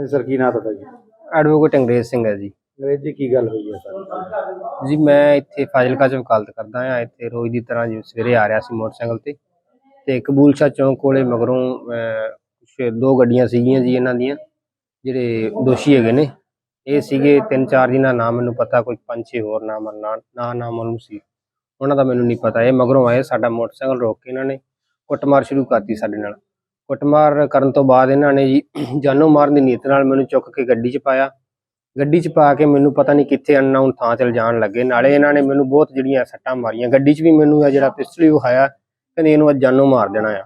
ਹਾਂਜੀ ਸਰ ਕੀ ਨਾਂ ਤੁਹਾਡਾ ਜੀ? ਐਡਵੋਕੇਟ ਅੰਗਰੇਜ਼ ਸਿੰਘ ਹੈ ਜੀ। ਅੰਗਰੇਜ਼ੀ ਕੀ ਗੱਲ ਹੋਈ ਹੈ ਸਰ? ਜੀ ਮੈਂ ਇੱਥੇ ਫਾਜ਼ਿਲਕਾ ਚ ਵਕਾਲਤ ਕਰਦਾ ਹਾਂ। ਇੱਥੇ ਰੋਜ਼ ਦੀ ਤਰ੍ਹਾਂ ਜਿਵੇਂ ਸਵੇਰੇ ਆ ਰਿਹਾ ਸੀ ਮੋਟਰਸਾਈਕਲ ਤੇ ਤੇ ਕਬੂਲ ਸ਼ਾਹ ਚੌਂਕ ਕੋਲੇ ਮਗਰੋਂ ਕੁਛ ਦੋ ਗੱਡੀਆਂ ਸੀਗੀਆਂ ਜੀ ਇਹਨਾਂ ਦੀਆਂ ਜਿਹੜੇ ਦੋਸ਼ੀ ਹੈਗੇ ਨੇ। ਇਹ ਸੀਗੇ ਤਿੰਨ ਚਾਰ ਜਿਨ੍ਹਾਂ ਨਾਮ ਮੈਨੂੰ ਪਤਾ ਕੋਈ ਪੰਜ ਛੇ ਹੋਰ ਨਾਮ ਨਾ ਨਾ ਨਾਮ ਮਾਲੂਮ ਸੀ। ਉਹਨਾਂ ਦਾ ਮੈਨੂੰ ਨਹੀਂ ਪਤਾ। ਇਹ ਮਗਰੋਂ ਆਏ ਸਾਡਾ ਮੋਟਰਸਾਈਕਲ ਰੋਕ ਕੇ ਇਹਨਾਂ ਨੇ ਕੁੱਟਮਾਰ ਸ਼ੁਰੂ ਕਰਤੀ ਸਾਡੇ ਨਾਲ। ਕੁੱਟਮਾਰ ਕਰਨ ਤੋਂ ਬਾਅਦ ਇਹਨਾਂ ਨੇ ਜੀ ਜਾਨੋਂ ਮਾਰਨ ਦੀ ਨੀਤ ਨਾਲ ਮੈਨੂੰ ਚੁੱਕ ਕੇ ਗੱਡੀ 'ਚ ਪਾਇਆ। ਗੱਡੀ 'ਚ ਪਾ ਕੇ ਮੈਨੂੰ ਪਤਾ ਨਹੀਂ ਕਿੱਥੇ ਅਨਨਾਉਨ ਥਾਂ ਚਲ ਜਾਣ ਲੱਗੇ। ਨਾਲੇ ਇਹਨਾਂ ਨੇ ਮੈਨੂੰ ਬਹੁਤ ਜਿਹੜੀਆਂ ਸੱਟਾਂ ਮਾਰੀਆਂ। ਗੱਡੀ 'ਚ ਵੀ ਮੈਨੂੰ ਇਹ ਜਿਹੜਾ ਪਿਸਟਲ ਵੀ ਵਿਖਾਇਆ, ਕਹਿੰਦੇ ਇਹਨੂੰ ਅੱਜ ਜਾਨੋਂ ਮਾਰ ਦੇਣਾ ਆ।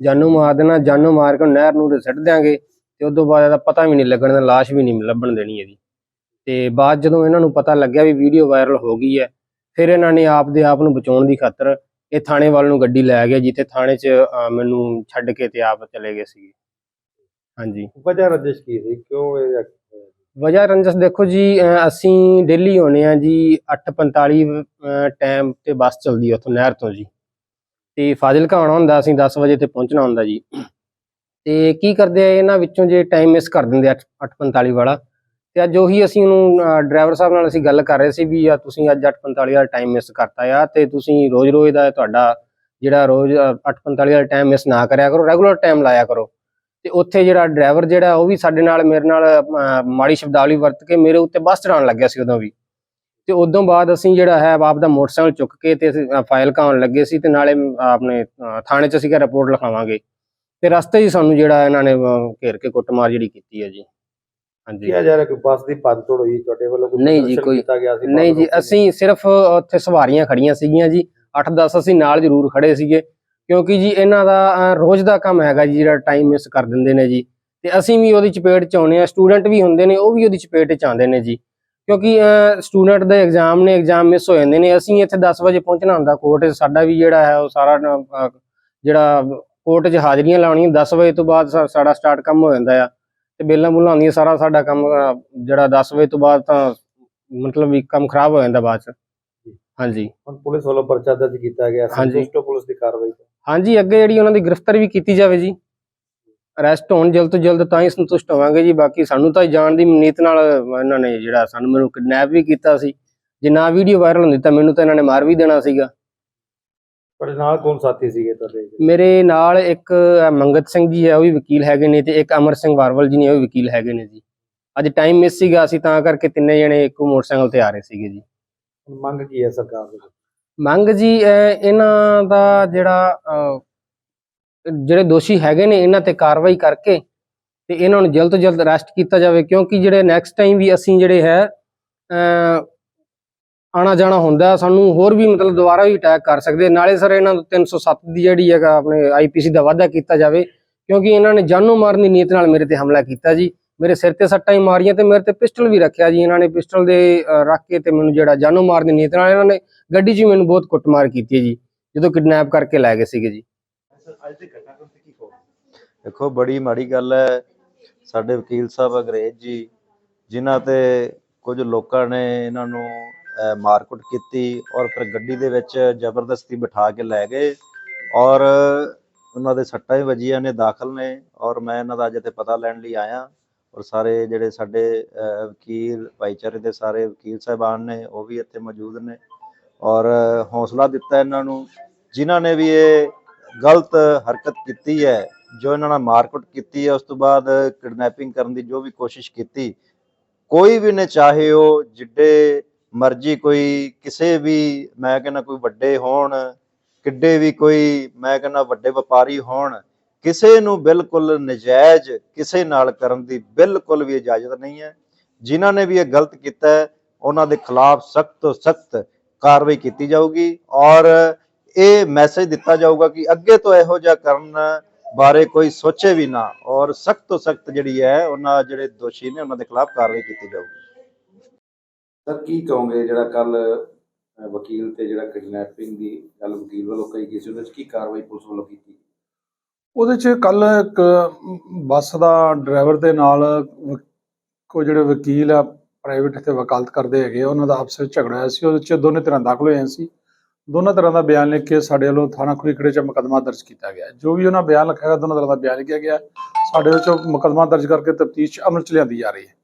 ਜਾਨੋਂ ਮਾਰ ਦੇਣਾ, ਜਾਨੋਂ ਮਾਰ ਕੇ ਨਹਿਰ ਨੂੰ ਸੱਟ ਦਿਆਂਗੇ ਤੇ ਉਦੋਂ ਬਾਅਦ ਇਹਦਾ ਪਤਾ ਵੀ ਨਹੀਂ ਲੱਗਣ ਦਾ ਲਾਸ਼ ਵੀ ਨਹੀਂ ਲੱਭਣ ਦੇਣੀ ਇਹਦੀ। ਤੇ ਬਾਅਦ ਜਦੋਂ ਇਹਨਾਂ ਨੂੰ ਪਤਾ ਲੱਗਿਆ ਵੀ ਵੀਡੀਓ ਵਾਇਰਲ ਹੋ ਗਈ ਹੈ, ਫਿਰ ਇਹਨਾਂ ਨੇ ਆਪ ਦੇ ਆਪ ਨੂੰ ਬਚਾਉਣ ਦੀ ਖਾਤਰ ਇਹ ਥਾਣੇ ਵੱਲ ਨੂੰ ਗੱਡੀ ਲੈ ਗਏ ਜਿੱਥੇ ਥਾਣੇ 'ਚ ਅਹ, ਮੈਨੂੰ ਛੱਡ ਕੇ ਤੇ ਆਪ ਚਲੇ ਗਏ ਸੀ ਹਾਂਜੀ। ਵਜ੍ਹਾ ਰੰਜਿਸ਼ ਕੀ ਸੀ? ਕਿਉਂ ਇਹ? ਵਜ੍ਹਾ ਰੰਜਸ ਦੇਖੋ ਜੀ ਅਹ ਅਸੀਂ ਦਿੱਲੀ ਆਉਨੇ ਆ ਜੀ 8:45 ਟਾਈਮ ਤੇ ਬੱਸ ਚਲਦੀ ਆ ਉੱਥੋਂ ਨਹਿਰ ਤੋਂ ਜੀ। ਤੇ ਫਾਜ਼ਿਲਕਾ ਆਉਣਾ ਹੁੰਦਾ ਅਸੀਂ 10 ਵਜੇ ਤੇ ਪਹੁੰਚਣਾ ਹੁੰਦਾ ਜੀ। ਤੇ ਕੀ ਕਰਦੇ ਆ ਇਹਨਾਂ ਵਿੱਚੋਂ ਜੇ ਟਾਈਮ ਮਿਸ ਕਰ ਦਿੰਦੇ ਆ 8:45 ਵਾਲਾ ਤੇ ਅੱਜ ਉਹੀ ਅਸੀਂ ਉਹਨੂੰ ਡਰਾਈਵਰ ਸਾਹਿਬ ਨਾਲ ਅਸੀਂ ਗੱਲ ਕਰ ਰਹੇ ਸੀ ਵੀ ਆ ਤੁਸੀਂ ਅੱਜ 8:45 ਵਾਲਾ ਟਾਈਮ ਮਿਸ ਕਰਤਾ ਆ ਤੇ ਤੁਸੀਂ ਰੋਜ਼-ਰੋਜ਼ ਦਾ ਤੁਹਾਡਾ ਜਿਹੜਾ ਰੋਜ਼ 8:45 ਵਾਲਾ ਟਾਈਮ ਮਿਸ ਨਾ ਕਰਿਆ ਕਰੋ ਰੈਗੂਲਰ ਟਾਈਮ ਲਾਇਆ ਕਰੋ। ਤੇ ਉੱਥੇ ਜਿਹੜਾ ਡਰਾਈਵਰ ਜਿਹੜਾ ਉਹ ਵੀ ਸਾਡੇ ਨਾਲ ਮੇਰੇ ਨਾਲ ਮਾੜੀ ਸ਼ਬਦਾਵਲੀ ਵਰਤ ਕੇ ਮੇਰੇ ਉੱਤੇ ਬੱਸ ਚੜਾਉਣ ਲੱਗਿਆ ਸੀ ਉਦੋਂ ਵੀ। ਤੇ ਉਦੋਂ ਬਾਅਦ ਅਸੀਂ ਜਿਹੜਾ ਹੈ ਆਪ ਦਾ ਮੋਟਰਸਾਈਕਲ ਚੁੱਕ ਕੇ ਤੇ ਅਸੀਂ, ਫਾਈਲ ਕਾਉਣ ਲੱਗੇ ਸੀ ਤੇ ਨਾਲੇ ਆਪਣੇ ਥਾਣੇ 'ਚ ਅਸੀਂ ਕਿ ਰਿਪੋਰਟ ਲਿਖਾਵਾਂਗੇ। ਤੇ ਰਸਤੇ 'ਚ ਹੀ ਸਾਨੂੰ ਜਿਹੜਾ ਇਹਨਾਂ ਨੇ ਘੇਰ ਕੇ ਕੁੱਟਮਾਰ ਜਿਹੜੀ ਕੀਤੀ ਹੈ ਜੀ। ਹਾਂਜੀ। ਕਿਹਾ ਜਾ ਰਿਹਾ ਕਿ ਬੱਸ ਦੀ ਭੰਨ ਤੋੜ ਹੋਈ ਤੁਹਾਡੇ ਵੱਲੋਂ ਕੋਈ ਨਹੀਂ ਜੀ, ਕੋਈ- ਕੀਤਾ ਗਿਆ ਸੀ ਨਹੀਂ ਜੀ ਅਸੀਂ ਸਿਰਫ ਉੱਥੇ ਸਵਾਰੀਆਂ ਖੜੀਆਂ ਸੀਗੀਆਂ ਜੀ। 8-10 ਅਸੀਂ ਨਾਲ ਜ਼ਰੂਰ ਖੜੇ ਸੀਗੇ। ਕਿਉਂਕਿ ਜੀ ਇਹਨਾਂ ਦਾ ਰੋਜ਼ ਦਾ ਕੰਮ ਹੈਗਾ ਜੀ ਜਿਹੜਾ ਟਾਈਮ ਮਿਸ ਕਰ ਦਿੰਦੇ ਨੇ ਜੀ। ਤੇ ਅਸੀਂ ਵੀ ਉਹਦੀ ਚਪੇਟ ਚ ਆਉਂਦੇ ਆ ਸਟੂਡੈਂਟ ਵੀ ਹੁੰਦੇ ਨੇ ਉਹ ਵੀ ਉਹਦੀ ਚਪੇਟ ਚ ਆਉਂਦੇ ਨੇ ਜੀ। ਕਿਉਂਕਿ ਸਟੂਡੈਂਟ ਦੇ ਐਗਜ਼ਾਮ ਨੇ ਐਗਜ਼ਾਮ ਮਿਸ ਹੋ ਜਾਂਦੇ ਨੇ। ਅਸੀਂ ਇੱਥੇ 10 ਵਜੇ ਪਹੁੰਚਣਾ ਹੁੰਦਾ ਕੋਰਟ ਸਾਡਾ ਵੀ ਜਿਹੜਾ ਹੈ ਉਹ ਸਾਰਾ ਜਿਹੜਾ ਕੋਰਟ 'ਚ ਹਾਜ਼ਰੀਆਂ ਲਾਉਣੀਆਂ 10 ਵਜੇ ਤੋਂ ਬਾਅਦ ਸਾਡਾ ਸਟਾਰਟ ਕੰਮ ਹੋ ਜਾਂਦਾ ਆ। ਤੇ ਬੇਲਾਂ ਬੁਲਾਂ ਆਉਂਦੀਆਂ ਸਾਰਾ ਸਾਡਾ ਕੰਮ ਅਹ, ਜਿਹੜਾ 10 ਵਜੇ ਤੋਂ ਬਾਅਦ ਤਾਂ ਮਤਲਬ ਵੀ ਕੰਮ ਖਰਾਬ ਹੋ ਜਾਂਦਾ ਬਾਅਦ 'ਚ। ਹਾਂਜੀ। ਹੁਣ ਪੁਲਿਸ ਵੱਲੋਂ ਪਰਚਾ ਦਰਜ ਕੀਤਾ ਗਿਆ ਹਾਂਜੀ। ਸੰਤੁਸ਼ਟ ਹੋ ਪੁਲਿਸ ਦੀ ਕਾਰਵਾਈ ਤੋਂ। ਹਾਂਜੀ ਅੱਗੇ ਜਿਹੜੀ ਉਹਨਾਂ ਦੀ ਗ੍ਰਿਫਤਾਰੀ ਵੀ ਕੀਤੀ ਜਾਵੇ ਜੀ। ਅਰੈਸਟ ਹੋਣ ਜਲਦ ਤੋਂ ਜਲਦ ਤਾਂ ਹੀ ਸੰਤੁਸ਼ਟ ਹੋਵਾਂਗੇ ਜੀ ਬਾਕੀ ਸਾਨੂੰ ਤਾਂ ਜਾਣ ਦੀ ਨੀਤ ਨਾਲ ਇਹਨਾਂ ਨੇ ਜਿਹੜਾ ਸਾਨੂੰ ਮੈਨੂੰ ਕਿਡਨੈਪ ਵੀ ਕੀਤਾ ਸੀ। ਜੇ ਨਾ ਵੀਡੀਓ ਵਾਇਰਲ ਹੁੰਦੀ ਤਾਂ ਮੈਨੂੰ ਤਾਂ ਇਹਨਾਂ ਨੇ ਮਾਰ ਵੀ ਦੇਣਾ ਸੀਗਾ। ਤੁਹਾਡੇ ਨਾਲ ਕੌਣ ਸਾਥੀ ਸੀਗੇ ਤੁਹਾਡੇ? ਮੇਰੇ ਨਾਲ ਇੱਕ ਮੰਗਤ ਸਿੰਘ ਜੀ ਹੈ ਉਹ ਵੀ ਵਕੀਲ ਹੈਗੇ ਨੇ ਤੇ ਇੱਕ ਅਮਰ ਸਿੰਘ ਵਾਰਵਲ ਜੀ ਨੇ ਉਹ ਵੀ ਵਕੀਲ ਹੈਗੇ ਨੇ ਜੀ। ਅੱਜ ਟਾਈਮ ਮਿਸ ਸੀਗਾ ਅਸੀਂ ਤਾਂ ਕਰਕੇ ਤਿੰਨੇ ਜਣੇ ਇੱਕੋ ਮੋਟਰਸਾਈਕਲ ਤੇ ਆ ਰਹੇ ਸੀਗੇ ਜੀ। ਮੰਗ ਕੀ ਹੈ ਸਰਕਾਰ ਦੀ ਮੰਗ ਜੀ ਇਹਨਾਂ ਦਾ ਜਿਹੜਾ ਜਿਹੜੇ ਦੋਸ਼ੀ ਹੈਗੇ ਨੇ ਇਹਨਾਂ ਤੇ ਕਾਰਵਾਈ ਕਰਕੇ ਤੇ ਇਹਨਾਂ ਨੂੰ ਜਲਦ ਤੋਂ ਜਲਦ ਅਰੈਸਟ ਕੀਤਾ ਜਾਵੇ ਕਿਉਂਕਿ ਜਿਹੜੇ ਨੈਕਸਟ ਟਾਈਮ ਵੀ ਅਸੀਂ ਜਿਹੜੇ ਹੈ ਆਣਾ ਜਾਣਾ ਹੁੰਦਾ ਸਾਨੂੰ ਹੋਰ ਵੀ ਮਤਲਬ ਦੁਬਾਰਾ ਵੀ ਅਟੈਕ ਕਰ ਸਕਦੇ। ਨਾਲੇ ਸਰ ਇਹਨਾਂ ਨੂੰ 307 ਦੀ ਜਿਹੜੀ ਹੈਗਾ ਆਪਣੇ ਆਈਪੀਸੀ ਦਾ ਵਾਅਦਾ ਕੀਤਾ ਜਾਵੇ। ਕਿਉਂਕਿ ਇਹਨਾਂ ਨੇ ਜਾਨੋਂ ਮਾਰਨ ਦੀ ਨੀਅਤ ਨਾਲ ਮੇਰੇ ਤੇ ਹਮਲਾ ਕੀਤਾ ਜੀ। ਮੇਰੇ ਸਿਰ ਤੇ ਸੱਟਾਂ ਹੀ ਮਾਰੀਆਂ ਤੇ ਮੇਰੇ ਤੇ ਪਿਸਟਲ ਵੀ ਰੱਖਿਆ ਜੀ ਇਹਨਾਂ ਨੇ। ਪਿਸਟਲ ਦੇ ਰੱਖ ਕੇ ਤੇ ਮੈਨੂੰ ਜਿਹੜਾ ਜਾਨੋਂ ਮਾਰਨ ਦੀ ਨੀਅਤ ਨਾਲ ਇਹਨਾਂ ਨੇ ਗੱਡੀ 'ਚ ਹੀ ਮੈਨੂੰ ਬਹੁਤ ਕੁੱਟਮਾਰ ਕੀਤੀ ਜੀ। ਜਦੋਂ ਕਿਡਨੈਪ ਕਰਕੇ ਲੈ ਗਏ ਸੀਗੇ ਜੀ। ਦੇਖੋ, ਬੜੀ ਮਾੜੀ ਗੱਲ ਹੈ। ਸਾਡੇ ਵਕੀਲ ਸਾਹਿਬ ਅੰਗਰੇਜ਼ ਜੀ, ਜਿਨ੍ਹਾਂ ਤੇ ਕੁਝ ਲੋਕਾਂ ਨੇ ਇਹਨਾਂ ਨੂੰ ਮਾਰਕੁੱਟ ਕੀਤੀ ਔਰ ਫਿਰ ਗੱਡੀ ਦੇ ਵਿੱਚ ਜ਼ਬਰਦਸਤੀ ਬਿਠਾ ਕੇ ਲੈ ਗਏ ਔਰ ਉਹਨਾਂ ਦੇ ਸੱਟਾਂ ਹੀ ਵੱਜੀਆਂ ਨੇ, ਦਾਖਲ ਨੇ ਔਰ ਮੈਂ ਇਹਨਾਂ ਦਾ ਅੱਜ ਇੱਥੇ ਪਤਾ ਲੈਣ ਲਈ ਆਇਆ ਔਰ ਸਾਰੇ ਜਿਹੜੇ ਸਾਡੇ ਵਕੀਲ, ਭਾਈਚਾਰੇ ਦੇ ਸਾਰੇ ਵਕੀਲ ਸਾਹਿਬਾਨ ਨੇ, ਉਹ ਵੀ ਇੱਥੇ ਮੌਜੂਦ ਨੇ ਔਰ ਹੌਸਲਾ ਦਿੱਤਾ ਇਹਨਾਂ ਨੂੰ, ਜਿਨ੍ਹਾਂ ਨੇ ਵੀ ਇਹ ਗਲਤ ਹਰਕਤ ਕੀਤੀ ਹੈ, ਜੋ ਇਹਨਾਂ ਨਾਲ ਮਾਰਕੁੱਟ ਕੀਤੀ ਹੈ, ਉਸ ਤੋਂ ਬਾਅਦ ਕਿਡਨੈਪਿੰਗ ਕਰਨ ਦੀ ਜੋ ਵੀ ਕੋਸ਼ਿਸ਼ ਕੀਤੀ, ਕੋਈ ਵੀ ਨੇ ਚਾਹੇ ਉਹ ਜਿੱਡੇ ਮਰਜ਼ੀ ਕੋਈ ਕਿਸੇ ਵੀ, ਮੈਂ ਕਹਿੰਦਾ ਕੋਈ ਵੱਡੇ ਹੋਣ, ਕਿੱਡੇ ਵੀ ਕੋਈ, ਮੈਂ ਕਹਿੰਦਾ ਵੱਡੇ ਵਪਾਰੀ ਹੋਣ, ਕਿਸੇ ਨੂੰ ਬਿਲਕੁਲ ਨਜਾਇਜ਼, ਕਿਸੇ ਨਾਲ ਕਰਨ ਦੀ ਬਿਲਕੁਲ ਵੀ ਇਜਾਜ਼ਤ ਨਹੀਂ ਹੈ। ਜਿਨ੍ਹਾਂ ਨੇ ਵੀ ਇਹ ਗਲਤ ਕੀਤਾ ਉਹਨਾਂ ਦੇ ਖਿਲਾਫ ਸਖਤ ਤੋਂ ਸਖਤ ਕਾਰਵਾਈ ਕੀਤੀ ਜਾਊਗੀ ਔਰ ਇਹ ਮੈਸੇਜ ਦਿੱਤਾ ਜਾਊਗਾ ਕਿ ਅੱਗੇ ਤੋਂ ਇਹੋ ਜਿਹਾ ਕਰਨ ਬਾਰੇ ਕੋਈ ਸੋਚੇ ਵੀ ਨਾ ਔਰ ਸਖਤ ਤੋਂ ਸਖਤ ਜਿਹੜੀ ਹੈ, ਉਹਨਾਂ ਜਿਹੜੇ ਦੋਸ਼ੀ ਨੇ ਉਹਨਾਂ ਦੇ ਖਿਲਾਫ ਕਾਰਵਾਈ ਕੀਤੀ ਜਾਊਗੀ। ਸਰ ਕੀ ਕਹੋਗੇ ਜਿਹੜਾ ਕੱਲ ਵਕੀਲ ਤੇ ਜਿਹੜਾ ਕਿਡਨੈਪਿੰਗ ਦੀ ਗੱਲ ਵਕੀਲ ਵੱਲੋਂ ਕਹੀ ਗਈ ਸੀ, ਉਹਦੇ ਵਿੱਚ ਕੀ ਕਾਰਵਾਈ ਪੁਲਿਸ ਵੱਲੋਂ ਕੀਤੀ? ਉਹਦੇ ਚ ਕੱਲ ਇੱਕ ਬੱਸ ਦਾ ਡਰਾਈਵਰ ਦੇ ਨਾਲ ਵ- ਜਿਹੜੇ ਵਕੀਲ ਆ ਪ੍ਰਾਈਵੇਟ ਤੇ ਵਕਾਲਤ ਕਰਦੇ ਹੈਗੇ ਉਹਨਾਂ ਦਾ ਆਪਸ ਵਿੱਚ ਝਗੜਾ ਹੋਇਆ ਸੀ, ਉਹਦੇ ਚ ਦੋਨੇ ਤਰ੍ਹਾਂ ਦਾਖਲ ਹੋਏ ਸੀ। ਦੋਨਾਂ ਤਰ੍ਹਾਂ ਦਾ ਬਿਆਨ ਲਿਖ ਕੇ ਸਾਡੇ ਵੱਲੋਂ ਥਾਣਾ ਖੁਰੀਖੜੇ 'ਚ ਮੁਕੱਦਮਾ ਦਰਜ ਕੀਤਾ ਗਿਆ। ਜੋ ਵੀ ਉਹਨਾਂ ਬਿਆਨ ਲਿਖਿਆ ਦੋਨਾਂ ਤਰ੍ਹਾਂ ਦਾ ਬਿਆਨ ਲਿਖਿਆ ਗਿਆ। ਸਾਡੇ ਵਿੱਚੋਂ ਮੁਕੱਦਮਾ ਦਰਜ ਕਰਕੇ ਤਫਤੀਸ਼ ਅਮਲ 'ਚ ਲਿਆਂਦੀ ਜਾ ਰਹੀ ਹੈ।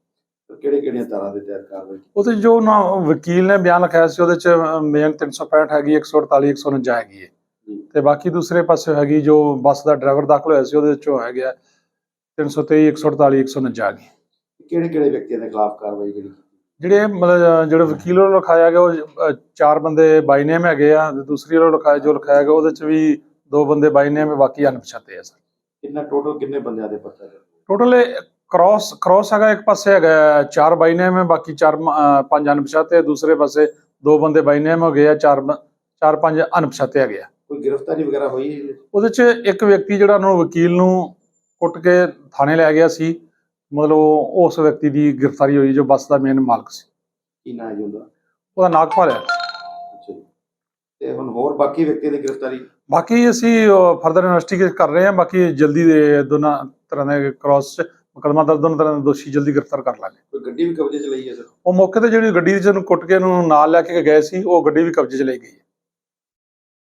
ਕਿਹੜੇ ਕਿਹੜੀਆਂ ਧਾਰਾ ਦੇ ਤਹਿਤ ਕਾਰਵਾਈ ਕੀਤੀ? ਉਹਦੇ ਜੋ ਨਾ ਵਕੀਲ ਨੇ ਬਿਆਨ ਲਿਖਾਇਆ ਸੀ ਉਹਦੇ 'ਚ ਮੇਨ 365 ਹੈਗੀ 148 149 ਹੈਗੀ ਹੈ। ਤੇ ਬਾਕੀ ਦੂਸਰੇ ਪਾਸੇ ਹੈਗੀ ਜੋ ਬੱਸ ਦਾ ਡਰਾਈਵਰ ਦਾਖਲ ਹੋਇਆ ਸੀ ਉਹਦੇ 'ਚੋਂ ਹੈਗਾ 323 148 149 ਹੈਗੀ ਕਿਹੜੇ ਕਿਹੜੇ ਵਿਅਕਤੀਆਂ ਦੇ ਖਿਲਾਫ ਕਾਰਵਾਈ ਜਿਹੜੀ ਕੀਤੀ? ਜਿਹੜੇ ਮਤਲਬ ਜਿਹੜੇ ਵਕੀਲ ਵੱਲੋਂ ਲਿਖਾਇਆ ਗਿਆ ਉਹ ਚਾਰ ਬੰਦੇ ਬਾਈ ਨੇਮ ਹੈਗੇ ਆ ਤੇ ਦੂਸਰੀ ਵੱਲੋਂ ਲਿਖਾਇਆ ਜੋ ਲਿਖਾਇਆ ਗਿਆ ਉਹਦੇ 'ਚ ਵੀ ਦੋ ਬੰਦੇ ਬਾਈ ਨੇਮ ਬਾਕੀ ਅਣਪਛਾਤੇ ਆ ਸਰ ਕਿੰਨਾ ਟੋਟਲ ਕਿੰਨੇ ਬੰਦਿਆਂ ਦੇ ਪਰਚਾ? ਟੋਟਲ ਕ੍ਰਾਸ ਕ੍ਰਾਸ ਹੈਗਾ ਇੱਕ ਪਾਸੇ ਹੈਗਾ ਚਾਰ ਬਾਈ ਨੇਮ ਹੈ ਬਾਕੀ ਚਾਰ ਮ- ਪੰਜ ਅਣਪਛਾਤੇ ਦੂਸਰੇ ਪਾਸੇ ਦੋ ਬੰਦੇ ਬਾਈ ਨੇਮ ਹੋ ਗਏ ਆ ਚਾਰ ਬ- ਚਾਰ ਪੰਜ ਅਣਪਛਾਤੇ ਹੈਗੇ ਆ। ਕੋਈ ਗ੍ਰਿਫਤਾਰੀ ਵਗੈਰਾ ਹੋਈ? ਉਹਦੇ 'ਚ ਇੱਕ ਵਿਅਕਤੀ ਜਿਹੜਾ ਉਹਨੂੰ ਵਕੀਲ ਨੂੰ ਕੁੱਟ ਕੇ ਥਾਣੇ ਲੈ ਗਿਆ ਸੀ ਮਤਲਬ ਉਸ ਵਿਅਕਤੀ ਦੀ ਗ੍ਰਿਫਤਾਰੀ ਹੋਈ ਜੋ ਬੱਸ ਦਾ ਮੇਨ ਮਾਲਕ ਸੀ। ਕੀ ਨਾਂ ਹੈ ਉਹਦਾ? ਉਹਦਾ ਨਾਗਪਾਲ ਹੈ। ਤੇ ਹੁਣ ਹੋਰ ਬਾਕੀ ਵਿਅਕਤੀ ਦੀ ਗ੍ਰਿਫਤਾਰੀ? ਬਾਕੀ ਅਸੀਂ ਫਰਦਰ ਇਨਵੈਸਟੀਗੇਟ ਕਰ ਰਹੇ ਹਾਂ ਬਾਕੀ ਜਲਦੀ ਦੇ ਦੋਨਾਂ ਤਰ੍ਹਾਂ ਦੇ ਕ੍ਰਾਸ ਚ ਮੁਕੱਦਮਾ ਦਰਜ ਦੋਨਾਂ ਤਰ੍ਹਾਂ ਦੋਸ਼ੀ ਜਲਦੀ ਗ੍ਰਿਫਤਾਰ ਕਰ ਲਾਂਗੇ। ਕੋਈ ਗੱਡੀ ਵੀ ਕਬਜ਼ੇ 'ਚ ਲਈ ਹੈ ਸਰ? ਉਹ ਮੌਕੇ ਤੇ ਜਿਹੜੀ ਗੱਡੀ ਜਿਹਨੂੰ ਕੁੱਟ ਕੇ ਇਹਨੂੰ ਨਾਲ ਲੈ ਕੇ ਗਏ ਸੀ ਉਹ ਗੱਡੀ ਵੀ ਕਬਜ਼ੇ 'ਚ ਲਈ ਗਈ ਹੈ।